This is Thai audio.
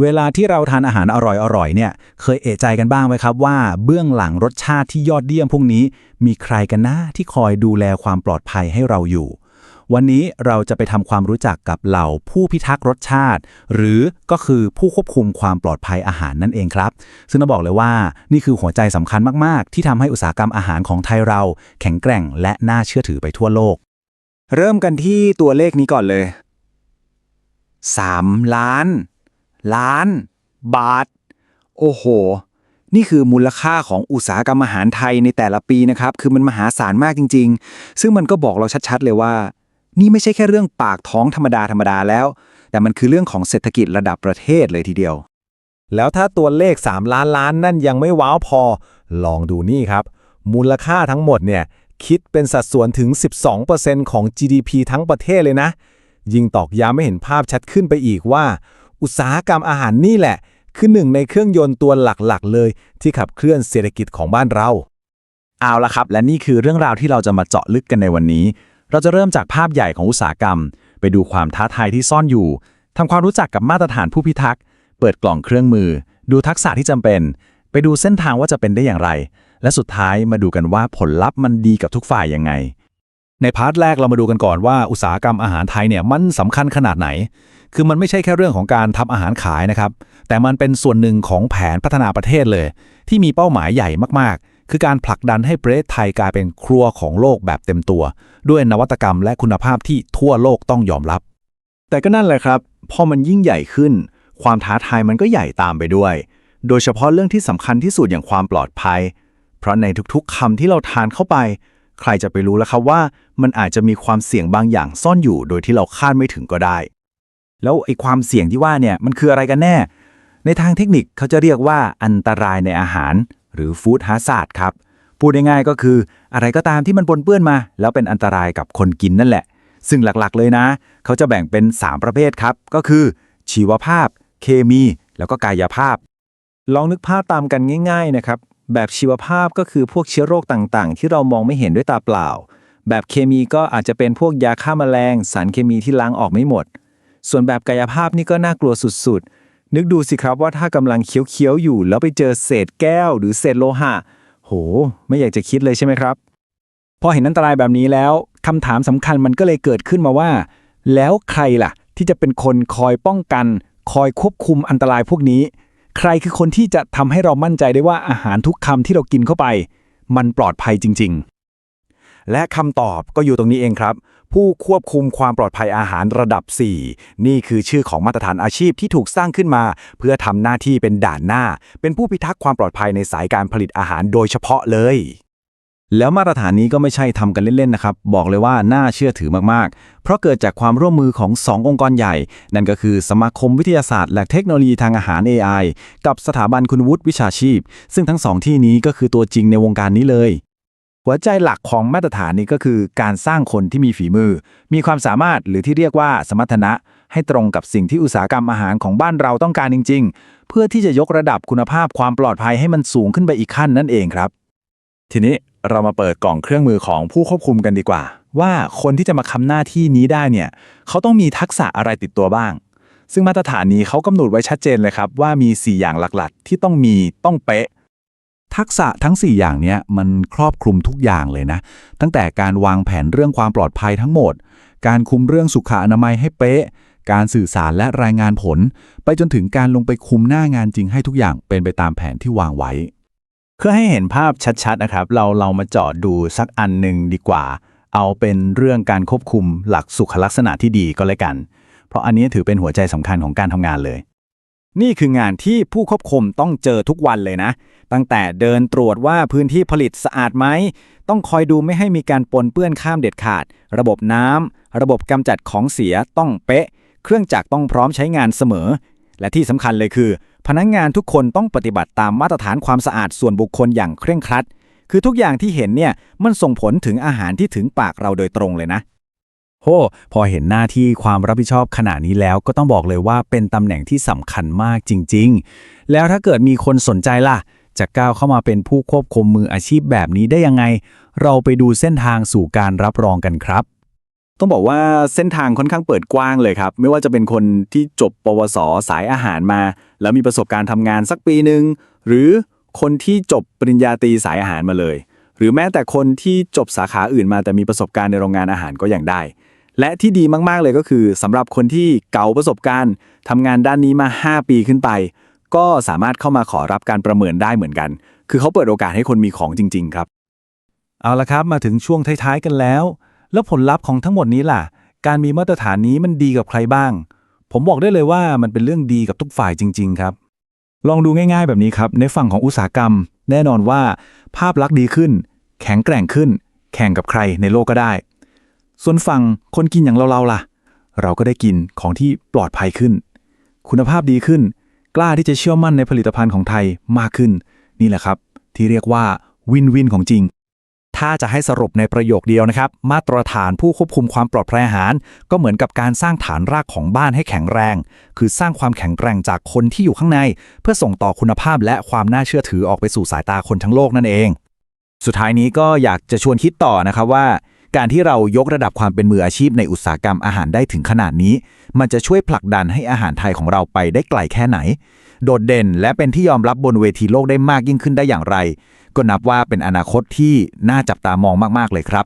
เวลาที่เราทานอาหารอร่อยๆเนี่ย เคยเอะใจกันบ้างไหมครับว่าเบื้องหลังรสชาติที่ยอดเยี่ยมพวกนี้ มีใครกันนะที่คอยดูแลความปลอดภัยให้เราอยู่ วันนี้เราจะไปทำความรู้จักกับเหล่าผู้พิทักษ์รสชาติ หรือก็คือผู้ควบคุมความปลอดภัยอาหารนั่นเองครับ ซึ่งต้องบอกเลยว่านี่คือหัวใจสำคัญมากๆ ที่ทำให้อุตสาหกรรมอาหารของไทยเรา แข็งแกร่งและน่าเชื่อถือไปทั่วโลก เริ่มกันที่ตัวเลขนี้ก่อนเลย3ล้าน ล้าน บาท โอ้โห นี่คือมูลค่าของอุตสาหกรรมอาหารไทยในแต่ละปีนะครับ คือมันมหาศาลมากจริง ๆ ซึ่งมันก็บอกเราชัดๆเลยว่า นี่ไม่ใช่แค่เรื่องปากท้องธรรมดาธรรมดาแล้ว แต่มันคือเรื่องของเศรษฐกิจระดับประเทศเลยทีเดียว แล้วถ้าตัวเลข 3 ล้านล้านนั่นยังไม่ว้าวพอ ลองดูนี่ครับ มูลค่าทั้งหมดเนี่ยคิดเป็นสัดส่วนถึง 12%ของ GDP ทั้งประเทศเลยนะ ยิ่งตอกย้ำไม่เห็นภาพชัดขึ้นไปอีกว่า อุตสาหกรรมอาหารนี่แหละ คือหนึ่งในเครื่องยนต์ตัวหลักๆ เลย ที่ขับเคลื่อนเศรษฐกิจของบ้านเรา เอาละครับ และนี่คือเรื่องราวที่เราจะมาเจาะลึกกันในวันนี้ เราจะเริ่มจากภาพใหญ่ของอุตสาหกรรม ไปดูความท้าทายที่ซ่อนอยู่ทำความรู้จักกับมาตรฐานผู้พิทักษ์ เปิดกล่องเครื่องมือ ดูทักษะที่จำเป็น ไปดูเส้นทางว่าจะเป็นได้อย่างไร และสุดท้ายมาดูกันว่าผลลัพธ์มันดีกับทุกฝ่ายยังไงในพาร์ทแรกเรามาดูกันก่อนว่าอุตสาหกรรมอาหารไทยเนี่ยมันสำคัญขนาดไหน คือมันไม่ใช่แค่เรื่องของการทำอาหารขายนะครับ แต่มันเป็นส่วนหนึ่งของแผนพัฒนาประเทศเลย ที่มีเป้าหมายใหญ่มากๆ คือการผลักดันให้ประเทศไทยกลายเป็นครัวของโลกแบบเต็มตัว ด้วยนวัตกรรมและคุณภาพที่ทั่วโลกต้องยอมรับ แต่ก็นั่นแหละครับ พอมันยิ่งใหญ่ขึ้น ความท้าทายมันก็ใหญ่ตามไปด้วย โดยเฉพาะเรื่องที่สำคัญที่สุดอย่างความปลอดภัย เพราะในทุกๆคำที่เราทานเข้าไป ใครจะไปรู้แล้วครับว่า มันอาจจะมีความเสี่ยงบางอย่างซ่อนอยู่ โดยที่เราคาดไม่ถึงก็ได้ แล้วไอ้ความเสี่ยงที่ว่าเนี่ยมันคืออะไรกันแน่ ในทางเทคนิคเขาจะเรียกว่าอันตรายในอาหาร หรือฟู้ดฮาซาร์ดครับ พูดง่ายๆก็คืออะไรก็ตามที่มันปนเปื้อนมา แล้วเป็นอันตรายกับคนกินนั่นแหละ ซึ่งหลักๆเลยนะ เขาจะแบ่งเป็น 3 ประเภทครับ ก็คือ ชีวภาพ เคมี แล้วก็กายภาพ ลองนึกภาพตามกันง่าย ๆนะครับ แบบชีวภาพก็คือพวกเชื้อโรคต่างๆ ที่เรามองไม่เห็นด้วยตาเปล่า แบบเคมีก็อาจจะเป็นพวกยาฆ่าแมลง สารเคมีที่ล้างออกไม่หมด ส่วนแบบกายภาพนี่ก็น่ากลัวสุดๆ นึกดูสิครับว่าถ้ากำลังเคี้ยวๆอยู่ แล้วไปเจอเศษแก้วหรือเศษโลหะ โห ไม่อยากจะคิดเลยใช่ไหมครับ พอเห็นอันตรายแบบนี้แล้วคำถามสำคัญมันก็เลยเกิดขึ้นมาว่า แล้วใครล่ะ ที่จะเป็นคนคอยป้องกัน คอยควบคุมอันตรายพวกนี้ ใครคือคนที่จะทำให้เรามั่นใจได้ว่าอาหารทุกคำที่เรากินเข้าไป มันปลอดภัยจริง ๆ และคำตอบก็อยู่ตรงนี้เองครับ ผู้ควบคุมความปลอดภัยอาหารระดับ 4 นี่คือชื่อของมาตรฐานอาชีพที่ถูกสร้างขึ้นมา เพื่อทำหน้าที่เป็นด่านหน้า เป็นผู้พิทักษ์ความปลอดภัยในสายการผลิตอาหารโดยเฉพาะเลย แล้วมาตรฐานนี้ก็ไม่ใช่ทำกันเล่นๆนะครับ บอกเลยว่าน่าเชื่อถือมากๆ เพราะเกิดจากความร่วมมือของ 2 องค์กรใหญ่ นั่นก็คือสมาคมวิทยาศาสตร์ และเทคโนโลยีทางอาหาร AI กับสถาบันคุณวุฒิวิชาชีพ ซึ่งทั้งสองที่นี้ก็คือตัวจริงในวงการนี้เลย หัวใจหลักของมาตรฐานนี้ก็คือการสร้างคนที่มีฝีมือ มีความสามารถหรือที่เรียกว่าสมรรถนะ ให้ตรงกับสิ่งที่อุตสาหกรรมอาหารของบ้านเราต้องการจริง ๆ เพื่อที่จะยกระดับคุณภาพความปลอดภัยให้มันสูงขึ้นไปอีกขั้นนั่นเองครับ ทีนี้เรามาเปิดกล่องเครื่องมือของผู้ควบคุมกันดีกว่า ว่าคนที่จะมาทำหน้าที่นี้ได้เนี่ยเขาต้องมีทักษะอะไรติดตัวบ้าง ซึ่งมาตรฐานนี้เขากำหนดไว้ชัดเจนเลยครับว่ามี 4 อย่างหลักๆ ที่ต้องมีต้องเป๊ะ ทักษะทั้ง 4 อย่างนี้มันครอบคลุมทุกอย่างเลยนะ ตั้งแต่การวางแผนเรื่องความปลอดภัยทั้งหมด การคุมเรื่องสุขอนามัยให้เป๊ะ การสื่อสารและรายงานผล ไปจนถึงการลงไปคุมหน้างานจริงให้ทุกอย่างเป็นไปตามแผนที่วางไว้ เพื่อให้เห็นภาพชัดๆนะครับ เราเรามาเจาะดูสักอันหนึ่งดีกว่า เอาเป็นเรื่องการควบคุมหลักสุขลักษณะที่ดีก็แล้วกัน เพราะอันนี้ถือเป็นหัวใจสำคัญของการทำงานเลย นี่คืองานที่ผู้ควบคุมต้องเจอทุกวันเลยนะ ตั้งแต่เดินตรวจว่าพื้นที่ผลิตสะอาดไหม ต้องคอยดูไม่ให้มีการปนเปื้อนข้ามเด็ดขาด ระบบน้ำ ระบบกำจัดของเสียต้องเป๊ะ เครื่องจักรต้องพร้อมใช้งานเสมอ และที่สำคัญเลยคือ พนักงงานทุกคนต้องปฏิบัติตามมาตรฐานความสะอาดส่วนบุคคลอย่างเคร่งครัด คือทุกอย่างที่เห็นเนี่ยมันส่งผลถึงอาหารที่ถึงปากเราโดยตรงเลยนะโหพอเห็นหน้าที่ความรับผิดชอบขนาดนี้แล้วก็ต้องบอกเลยว่าเป็นตำแหน่งที่สำคัญมากจริง ๆ แล้วถ้าเกิดมีคนสนใจล่ะ จะก้าวเข้ามาเป็นผู้ควบคุมมืออาชีพแบบนี้ได้ยังไง เราไปดูเส้นทางสู่การรับรองกันครับต้องบอกว่าเส้นทางค่อนข้างเปิดกว้างเลยครับ ไม่ว่าจะเป็นคนที่จบปวสสายอาหารมา แล้วมีประสบการณ์ทำงานสักปีหนึ่งหรือคนที่จบปริญญาตรีสายอาหารมาเลย หรือแม้แต่คนที่จบสาขาอื่นมาแต่มีประสบการณ์ในโรงงานอาหารก็ยังได้ และที่ดีมากๆเลยก็คือสำหรับคนที่เก่าประสบการณ์ทำงานด้านนี้มา 5 ปีขึ้นไป ก็สามารถเข้ามาขอรับการประเมินได้เหมือนกัน คือเขาเปิดโอกาสให้คนมีของจริง ๆ ครับ เอาละครับมาถึงช่วงท้ายๆกันแล้ว แล้วผลลัพธ์ของทั้งหมดนี้ล่ะ การมีมาตรฐานนี้มันดีกับใครบ้าง ผมบอกได้เลยว่ามันเป็นเรื่องดีกับทุกฝ่ายจริง ๆ ครับ ลองดูง่ายๆแบบนี้ครับ ในฝั่งของอุตสาหกรรม แน่นอนว่า ภาพลักษณ์ดีขึ้น แข็งแกร่งขึ้น แข่งกับใครในโลกก็ได้ ส่วนฝั่งคนกินอย่างเราๆล่ะ เราก็ได้กินของที่ปลอดภัยขึ้น คุณภาพดีขึ้น กล้าที่จะเชื่อมั่นในผลิตภัณฑ์ของไทยมากขึ้น นี่แหละครับ ที่เรียกว่าวินวินของจริง ถ้าจะให้สรุปในประโยคเดียวนะครับ มาตรฐานผู้ควบคุมความปลอดภัยอาหาร ก็เหมือนกับการสร้างฐานรากของบ้านให้แข็งแรง คือสร้างความแข็งแกร่งจากคนที่อยู่ข้างใน เพื่อส่งต่อคุณภาพและความน่าเชื่อถือออกไปสู่สายตาคนทั้งโลกนั่นเอง สุดท้ายนี้ก็อยากจะชวนคิดต่อนะครับว่า การที่เรายกระดับความเป็นมืออาชีพในอุตสาหกรรมอาหารได้ถึงขนาดนี้ มันจะช่วยผลักดันให้อาหารไทยของเราไปได้ไกลแค่ไหน โดดเด่นและเป็นที่ยอมรับบนเวทีโลกได้มากยิ่งขึ้นได้อย่างไร ก็นับว่าเป็นอนาคตที่น่าจับตามองมากๆเลยครับ